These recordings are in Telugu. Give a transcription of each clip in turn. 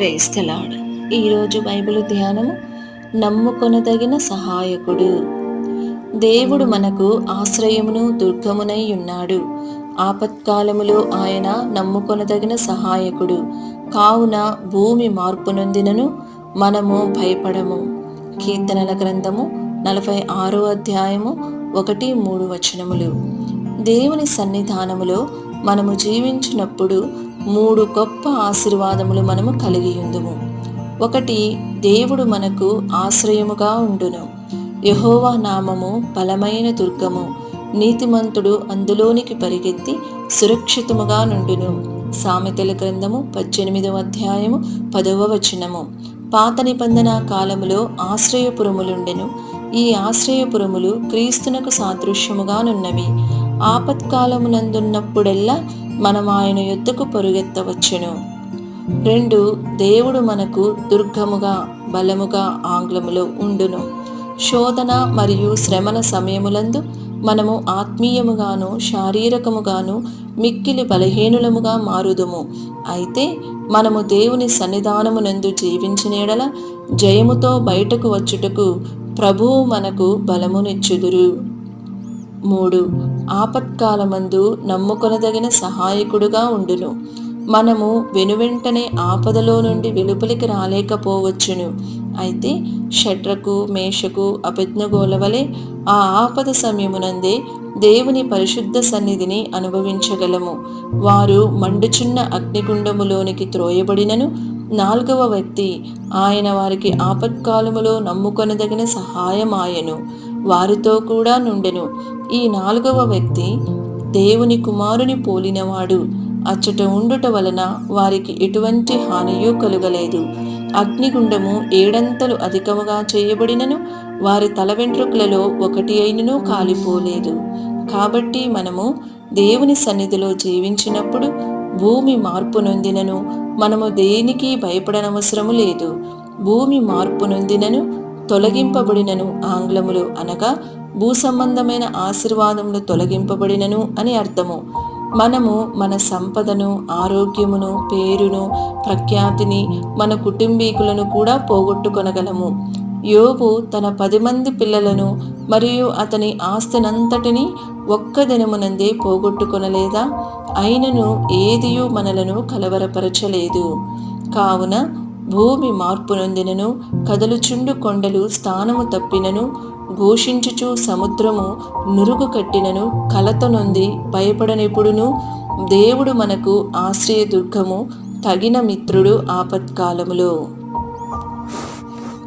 ప్రేస్తలాడ్ ఈరోజు బైబిల్ ధ్యానము నమ్ముకొనదగిన సహాయకుడు. దేవుడు మనకు ఆశ్రయమును దుర్గమునై ఉన్నాడు. ఆపత్కాలములో ఆయన నమ్ముకొనదగిన సహాయకుడు. కావున భూమి మార్పు నొందినను మనము భయపడము. కీర్తనల గ్రంథము నలభై ఆరో అధ్యాయము ఒకటి మూడు వచనములు. దేవుని సన్నిధానములో మనము జీవించినప్పుడు మూడు గొప్ప ఆశీర్వాదములు మనము కలిగి ఉందుము ఒకటి దేవుడు మనకు ఆశ్రయముగా ఉండును. యహోవా నామము బలమైన దుర్గము. నీతిమంతుడు అందులోనికి పరిగెత్తి సురక్షితముగా నుండును. సామెతల గ్రంథము పద్దెనిమిదవ అధ్యాయము పదవ వచనము. పాత నిబంధన కాలములో ఆశ్రయపురములుండెను. ఈ ఆశ్రయపురములు క్రీస్తునకు సాదృశ్యముగానున్నవి ఆపత్కాలమునందున్నప్పుడెల్లా మనం ఆయన యుద్ధకు పరుగెత్తవచ్చును. రెండు దేవుడు మనకు దుర్గముగా బలముగా ఆంగ్లములో ఉండును. శోధన మరియు శ్రమల సమయములందు మనము ఆత్మీయముగాను శారీరకముగాను మిక్కిలి బలహీనులముగా మారుదుము. అయితే మనము దేవుని సన్నిధానమునందు జీవించినేడల జయముతో బయటకు వచ్చుటకు ప్రభువు మనకు బలమునిచ్చుదురు. మూడు ఆపత్కాలమందు నమ్ముకొనదగిన సహాయకుడుగా ఉండును. మనము వెనువెంటనే ఆపదలో నుండి వెలుపలికి రాలేకపోవచ్చును. అయితే షట్రకు మేషకు అభిజ్ఞగోల వలె ఆ ఆపద సమయమునందే దేవుని పరిశుద్ధ సన్నిధిని అనుభవించగలము. వారు మండుచున్న అగ్నిగుండములోనికి త్రోయబడినను నాలుగవ వ్యక్తి ఆయన వారికి ఆపత్కాలములో నమ్ముకొనదగిన సహాయమాయను. వారితో కూడా నుండెను. ఈ నాలుగవ వ్యక్తి దేవుని కుమారుని పోలినవాడు. అచ్చట ఉండుట వలన వారికి ఎటువంటి హానియూ కలుగలేదు. అగ్నిగుండము ఏడంతలు అధికముగా చేయబడినను వారి తల వెంట్రుకలలో ఒకటి అయినను కాలిపోలేదు. కాబట్టి మనము దేవుని సన్నిధిలో జీవించినప్పుడు భూమి మార్పు నొందినను. మనము దేనికి భయపడనవసరము లేదు. భూమి మార్పు నొందినను తొలగింపబడినను ఆంగ్లములు అనగా భూ సంబంధమైన ఆశీర్వాదములు తొలగింపబడినను అని అర్థము. మనము మన సంపదను ఆరోగ్యమును పేరును ప్రఖ్యాతిని మన కుటుంబీకులను కూడా పోగొట్టుకొనగలము. యోబు తన పది మంది పిల్లలను మరియు అతని ఆస్తినంతటిని ఒక్క దినమునందే పోగొట్టుకొనలేదా? అయినను ఏదియూ మనలను కలవరపరచలేదు. కావున భూమి మార్పు నొందినను కదలుచుండు కొండలు స్థానము తప్పినను ఘోషించుచు సముద్రము నురుగు కట్టినను కలత నొంది దేవుడు మనకు ఆశ్రయదుర్గము తగిన మిత్రుడు ఆపత్కాలములో.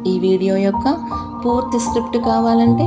ఈ వీడియో యొక్క పూర్తి స్క్రిప్ట్ కావాలంటే